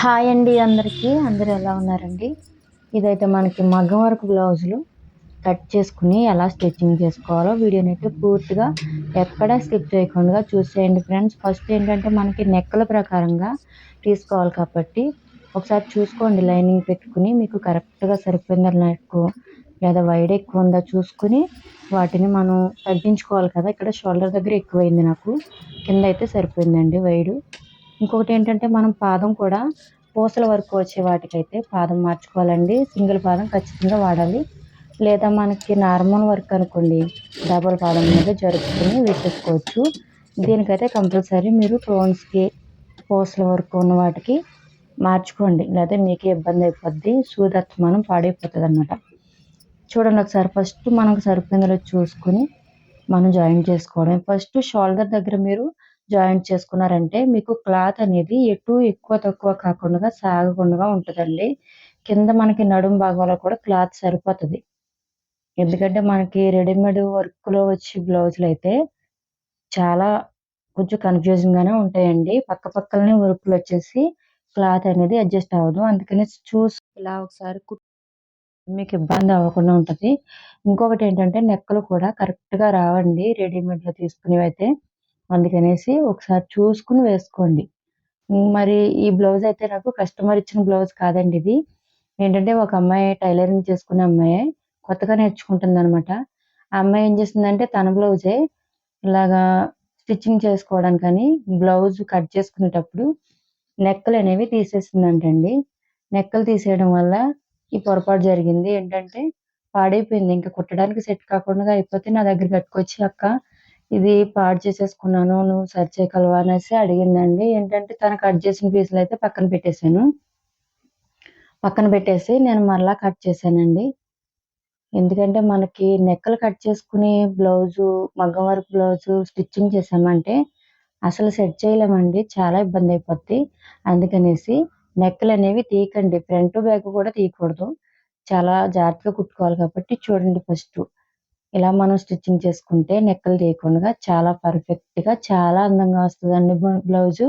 Hi అండి అందరికీ. అందరూ ఎలా ఉన్నారండి? ఇదైతే మనకి మగ్గం వరకు బ్లౌజులు కట్ చేసుకుని ఎలా స్టిచ్చింగ్ చేసుకోవాలో వీడియోని అయితే పూర్తిగా ఎక్కడ స్కిప్ చేయకుండా చూసేయండి ఫ్రెండ్స్. ఫస్ట్ ఏంటంటే మనకి నెక్కల ప్రకారంగా తీసుకోవాలి కాబట్టి ఒకసారి చూసుకోండి. లైనింగ్ పెట్టుకుని మీకు కరెక్ట్గా సరిపోయిందా నెక్ లేదా వైడ్ ఎక్కువ ఉందా చూసుకుని వాటిని మనం తగ్గించుకోవాలి కదా. ఇక్కడ షోల్డర్ దగ్గర ఎక్కువైంది నాకు. కింద అయితే సరిపోయిందండి వైడు. ఇంకొకటి ఏంటంటే మనం పాదం కూడా పూసల వరకు వచ్చే వాటికైతే పాదం మార్చుకోవాలండి. సింగిల్ పాదం ఖచ్చితంగా వాడాలి. లేదా మనకి నార్మల్ వర్క్ అనుకోండి డబల్ పాదం మీద జరుపుకొని వేసేసుకోవచ్చు. దీనికైతే కంపల్సరీ మీరు టోన్స్కి పూసల వరకు ఉన్న వాటికి మార్చుకోండి. లేదా మీకు ఇబ్బంది అయిపోద్ది సూదత్మానం పాడైపోతుంది అనమాట చూడండి ఒకసారి ఫస్ట్ మనకు సరిపోయిందో చూసుకొని మనం జాయిన్ చేసుకోవడం ఫస్ట్ షోల్డర్ దగ్గర మీరు జాయింట్ చేసుకున్నారంటే మీకు క్లాత్ అనేది ఎటు ఎక్కువ తక్కువ కాకుండా సాగకుండా ఉంటుందండి. కింద మనకి నడుము భాగంలో కూడా క్లాత్ సరిపోతుంది. ఎందుకంటే మనకి రెడీమేడ్ వర్క్లో వచ్చే బ్లౌజులు అయితే చాలా కొంచెం కన్ఫ్యూజింగ్గానే ఉంటాయండి. పక్క పక్కనే వర్క్లు వచ్చేసి క్లాత్ అనేది అడ్జస్ట్ అవ్వదు. అందుకని చూసి ఇలా ఒకసారి మీకు ఇబ్బంది అవ్వకుండా ఉంటుంది. ఇంకొకటి ఏంటంటే నెక్కలు కూడా కరెక్ట్గా రావండి. రెడీమేడ్లో తీసుకునేవి అయితే అందుకనేసి ఒకసారి చూసుకుని వేసుకోండి. మరి ఈ బ్లౌజ్ అయితే నాకు కస్టమర్ ఇచ్చిన బ్లౌజ్ కాదండి ఇది. ఏంటంటే ఒక అమ్మాయి టైలరింగ్ చేసుకునే అమ్మాయి కొత్తగా నేర్చుకుంటుంది అనమాట ఆ అమ్మాయి ఏం చేసిందంటే తన బ్లౌజే ఇలాగా స్టిచ్చింగ్ చేసుకోవడానికి కానీ బ్లౌజ్ కట్ చేసుకునేటప్పుడు నెక్కలు అనేవి తీసేసిందంటండి నెక్కలు తీసేయడం వల్ల ఈ పొరపాటు జరిగింది. ఏంటంటే పాడైపోయింది. ఇంకా కుట్టడానికి సెట్ కాకుండా అయిపోతే నా దగ్గర కట్టుకొచ్చి అక్క ఇది పాడు చేసేసుకున్నాను నువ్వు సరి చేయగలవా అనేసి అడిగిందండి. ఏంటంటే తను కట్ చేసిన పీసులు అయితే పక్కన పెట్టేశాను. పక్కన పెట్టేసి నేను మరలా కట్ చేశానండి. ఎందుకంటే మనకి నెక్కలు కట్ చేసుకుని బ్లౌజు మగ్గం వర్క్ బ్లౌజు స్టిచ్చింగ్ చేసామంటే అసలు సెట్ చేయలేమండి. చాలా ఇబ్బంది అయిపోద్ది. అందుకనేసి నెక్కలు అనేవి తీయకండి. ఫ్రంట్ బ్యాక్ కూడా తీయకూడదు. చాలా జాగ్రత్తగా కుట్టుకోవాలి కాబట్టి చూడండి ఫస్ట్. ఇలా మనం స్టిచ్చింగ్ చేసుకుంటే నెక్కలు తీయకుండా చాలా పర్ఫెక్ట్గా చాలా అందంగా వస్తుందండి బ్లౌజు.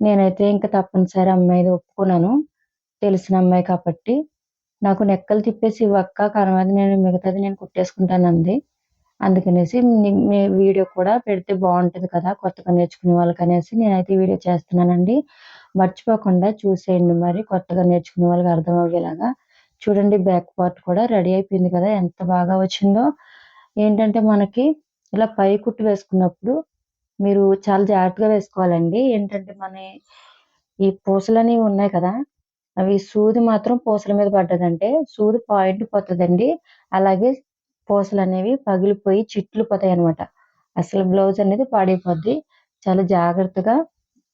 నేనైతే ఇంకా తప్పనిసరి అమ్మాయి ఒప్పుకున్నాను. తెలిసిన అమ్మాయి కాబట్టి. నాకు నెక్కలు తిప్పేసి ఇవ్వక్క కనవది నేను మిగతాది నేను కుట్టేసుకుంటాను అంది అందుకనేసి మీ వీడియో కూడా పెడితే బాగుంటుంది కదా కొత్తగా నేర్చుకునే వాళ్ళకి అనేసి నేనైతే వీడియో చేస్తున్నానండి. మర్చిపోకుండా చూసేయండి మరి కొత్తగా నేర్చుకునే వాళ్ళకి అర్థం అయ్యేలాగా చూడండి బ్యాక్ పార్ట్ కూడా రెడీ అయిపోయింది కదా ఎంత బాగా వచ్చిందో. ఏంటంటే మనకి ఇలా పై కుట్టు వేసుకున్నప్పుడు మీరు చాలా జాగ్రత్తగా వేసుకోవాలండి. ఏంటంటే మన ఈ పూసలని ఉన్నాయి కదా అవి సూది మాత్రం పూసల మీద పడ్డదంటే సూది పాయింట్ పోతుందండి. అలాగే పూసలు అనేవి పగిలిపోయి చిట్లు పోతాయి అనమాట అసలు బ్లౌజ్ అనేది పాడైపోద్ది. చాలా జాగ్రత్తగా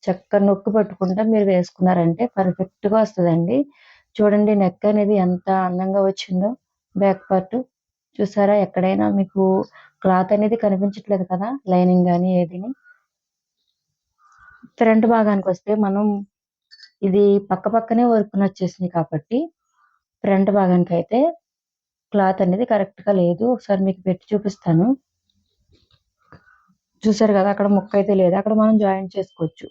చక్కగా నొక్కు పట్టుకుంటా మీరు వేసుకున్నారంటే పర్ఫెక్ట్గా వస్తుందండి. చూడండి నెక్ అనేది ఎంత అందంగా వచ్చిందో. బ్యాక్ పార్ట్ చూసారా? ఎక్కడైనా మీకు క్లాత్ అనేది కనిపించట్లేదు కదా? లైనింగ్ కానీ ఏదిని. ఫ్రంట్ భాగానికి వస్తే మనం ఇది పక్క పక్కనే వర్క్ వచ్చేసింది కాబట్టి ఫ్రంట్ భాగానికి అయితే క్లాత్ అనేది కరెక్ట్గా లేదు. ఒకసారి మీకు పెట్టి చూపిస్తాను. చూసారు కదా? అక్కడ ముక్క అయితే లేదు. అక్కడ మనం జాయిన్ చేసుకోవచ్చు.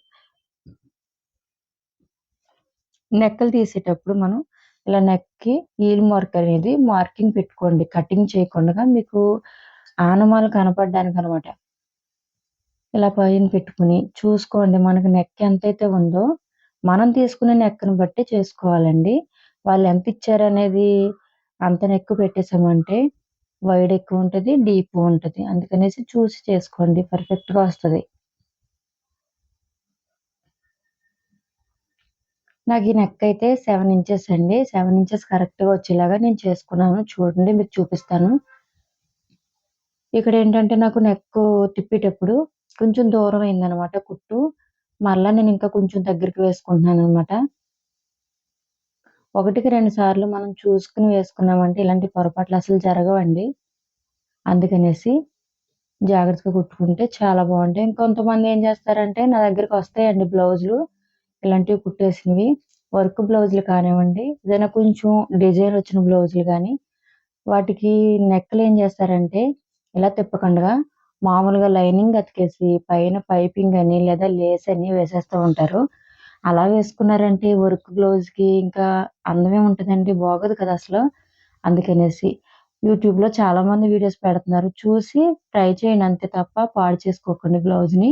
నెక్కలు తీసేటప్పుడు మనం ఇలా నెక్కి ఈల్ మార్క్ అనేది మార్కింగ్ పెట్టుకోండి కటింగ్ చేయకుండా మీకు ఆనమాలు కనపడడానికి అనమాట ఇలా పైన పెట్టుకుని చూసుకోండి మనకు నెక్ ఎంతైతే ఉందో మనం తీసుకునే నెక్ని బట్టి చేసుకోవాలండి. వాళ్ళు ఎంత ఇచ్చారనేది అంత నెక్ పెట్టేసామంటే వైడ్ ఎక్కువ ఉంటుంది డీప్ ఉంటుంది. అందుకనేసి చూసి చేసుకోండి పర్ఫెక్ట్గా వస్తుంది. నాకు ఈ నెక్ అయితే సెవెన్ ఇంచెస్ అండి. సెవెన్ ఇంచెస్ కరెక్ట్గా వచ్చేలాగా నేను చేసుకున్నాను. చూడండి మీకు చూపిస్తాను. ఇక్కడ ఏంటంటే నాకు నెక్ తిప్పేటప్పుడు కొంచెం దూరం అయిందనమాట కుట్టు. మళ్ళీ నేను ఇంకా కొంచెం దగ్గరికి వేసుకుంటున్నాను అనమాట. ఒకటికి రెండు సార్లు మనం చూసుకుని వేసుకున్నామంటే ఇలాంటి పొరపాట్లు అసలు జరగవండి. అందుకనేసి జాగ్రత్తగా కుట్టుకుంటే చాలా బాగుంటాయి. ఇంకొంతమంది ఏం చేస్తారంటే నా దగ్గరికి వస్తాయండి బ్లౌజులు. ఇలాంటివి కుట్టేసినవి వర్క్ బ్లౌజులు కానివ్వండి ఏదైనా కొంచెం డిజైన్ వచ్చిన బ్లౌజులు కానీ వాటికి నెక్కలు ఏం చేస్తారంటే ఇలా తిప్పకుండా మామూలుగా లైనింగ్ అతికేసి పైన పైపింగ్ అని లేదా లేస్ అని వేసేస్తూ ఉంటారు అలా వేసుకున్నారంటే వర్క్ బ్లౌజ్‌కి ఇంకా అందమే ఉంటుందండి బాగోదు కదా అసలు. అందుకనేసి యూట్యూబ్‌లో చాలామంది వీడియోస్ పెడుతున్నారు. చూసి ట్రై చేయండి అంతే తప్ప పాడు చేసుకోకండి బ్లౌజ్‌ని.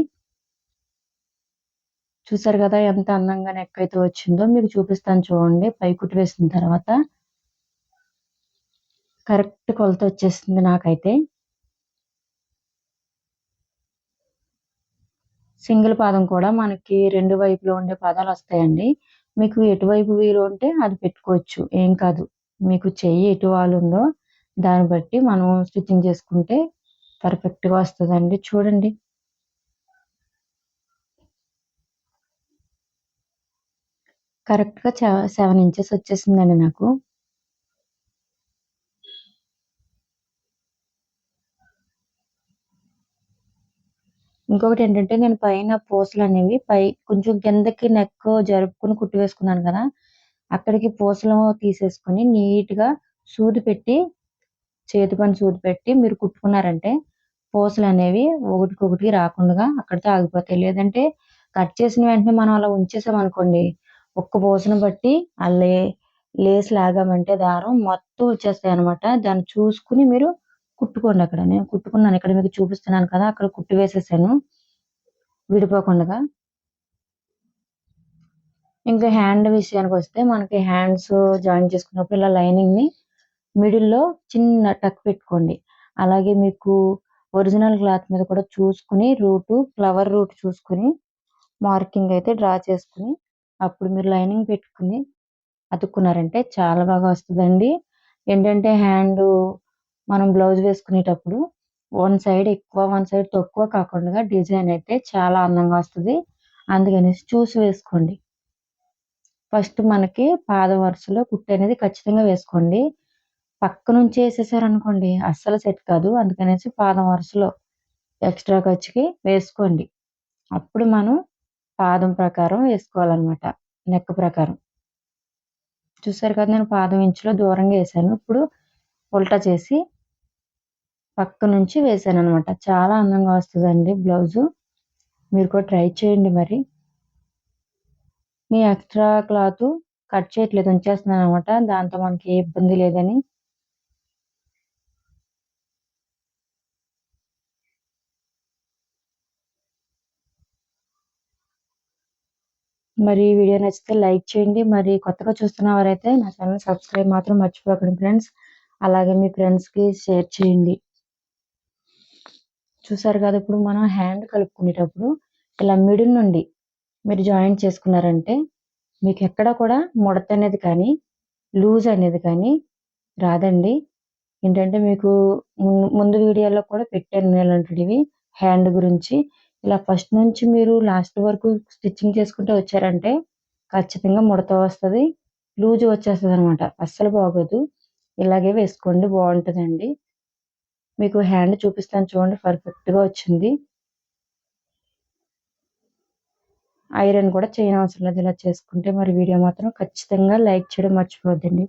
చూసారు కదా ఎంత అందంగా నెక్ అయితే వచ్చిందో మీకు చూపిస్తాను చూడండి. పై కుట్టు వేసిన తర్వాత. కరెక్ట్ కొలత వచ్చేసింది నాకైతే. సింగిల్ పాదం కూడా మనకి రెండు వైపులో ఉండే పాదాలు వస్తాయండి. మీకు ఎటువైపు వీలు ఉంటే అది పెట్టుకోవచ్చు. ఏం కాదు. మీకు చెయ్యి ఎటు ఉందో దాన్ని బట్టి మనం స్టిచ్చింగ్ చేసుకుంటే పర్ఫెక్ట్‌గా వస్తుందండి చూడండి. కరెక్ట్‌గా సెవెన్ ఇంచెస్ వచ్చేసిందండి నాకు. ఇంకొకటి ఏంటంటే నేను పైన పూసలనేవి పై కొంచెం కిందకి నెక్ జరుపుకొని కుట్టి వేసుకున్నాను కదా! అక్కడికి పూసలు తీసేసుకొని నీట్‌గా సూది పెట్టి చేతి పని సూది పెట్టి మీరు కుట్టుకున్నారంటే పూసలు అనేవి ఒకటికొకటి రాకుండా అక్కడితో ఆగిపోతాయి. లేదంటే కట్ చేసిన వెంటనే మనం అలా ఉంచేసామనుకోండి, ఒక్క పూసను బట్టి ఆ లే లేస్ లాగామంటే దారం మొత్తం వచ్చేస్తాయి అనమాట దాన్ని చూసుకుని మీరు కుట్టుకోండి అక్కడ. నేను కుట్టుకున్నాను. ఇక్కడ మీకు చూపిస్తున్నాను కదా! అక్కడ కుట్టు వేసేసాను. విడిపోకుండా ఇంకా హ్యాండ్ విషయానికి వస్తే మనకి హ్యాండ్స్ జాయిన్ చేసుకున్నప్పుడు ఇలా లైనింగ్‌ని మిడిల్‌లో చిన్న టక్ పెట్టుకోండి. అలాగే మీకు ఒరిజినల్ క్లాత్ మీద కూడా చూసుకుని రూటు, ఫ్లవర్ రూట్ చూసుకొని మార్కింగ్ అయితే డ్రా చేసుకొని అప్పుడు మీరు లైనింగ్ పెట్టుకుని అతుక్కున్నారంటే చాలా బాగా వస్తుందండి ఏంటంటే హ్యాండు మనం బ్లౌజ్ వేసుకునేటప్పుడు వన్ సైడ్ ఎక్కువ, వన్ సైడ్ తక్కువ కాకుండా డిజైన్ అయితే చాలా అందంగా వస్తుంది అందుకనేసి చూసి వేసుకోండి. ఫస్ట్ మనకి పాదం వరుసలో కుట్టనేది ఖచ్చితంగా వేసుకోండి. పక్క నుంచి వేసేసారనుకోండి అస్సలు సెట్ కాదు. అందుకనేసి పాదం వరుసలో ఎక్స్‌ట్రా ఖర్చుకి వేసుకోండి. అప్పుడు మనం పాదం ప్రకారం వేసుకోవాలనమాట. నెక్ ప్రకారం. చూసారు కదా! నేను పాదం ఇంచులో దూరంగా వేసాను ఇప్పుడు ఉల్టా చేసి పక్క నుంచి వేసాను అనమాట చాలా అందంగా వస్తుందండి బ్లౌజు. మీరు కూడా ట్రై చేయండి మరి. మీ ఎక్స్‌ట్రా క్లాత్ కట్ చేయట్లేదు ఉంచేస్తున్నాను అనమాట దాంతో మనకి ఏ ఇబ్బంది లేదని. మరి వీడియో నచ్చితే లైక్ చేయండి. మరి కొత్తగా చూస్తున్న వారైతే నా ఛానల్ సబ్స్క్రైబ్ మాత్రం మర్చిపోకండి ఫ్రెండ్స్. అలాగే మీ ఫ్రెండ్స్‌కి షేర్ చేయండి. చూసారు కదా! ఇప్పుడు మనం హ్యాండ్ కలుపుకునేటప్పుడు ఇలా మిడిల్ నుండి మీరు జాయింట్ చేసుకున్నారంటే మీకు ఎక్కడ కూడా ముడత అనేది కానీ, లూజ్ అనేది కానీ రాదండి. ఏంటంటే మీకు ము ముందు వీడియోలో కూడా పెట్టాను ఇలాంటివి హ్యాండ్ గురించి. ఇలా ఫస్ట్ నుంచి మీరు లాస్ట్ వరకు స్టిచ్చింగ్ చేసుకుంటూ వచ్చారంటే ఖచ్చితంగా ముడత వస్తుంది లూజ్ అనమాట అస్సలు బాగోదు. ఇలాగే వేసుకోండి బాగుంటుందండి మీకు హ్యాండ్ చూపిస్తాను చూడండి పర్ఫెక్ట్‌గా వచ్చింది. ఐరన్ కూడా చేయనవసరం లేదు. ఇలా చేసుకుంటే మరి వీడియో మాత్రం ఖచ్చితంగా లైక్ చేయడం మర్చిపోద్దండి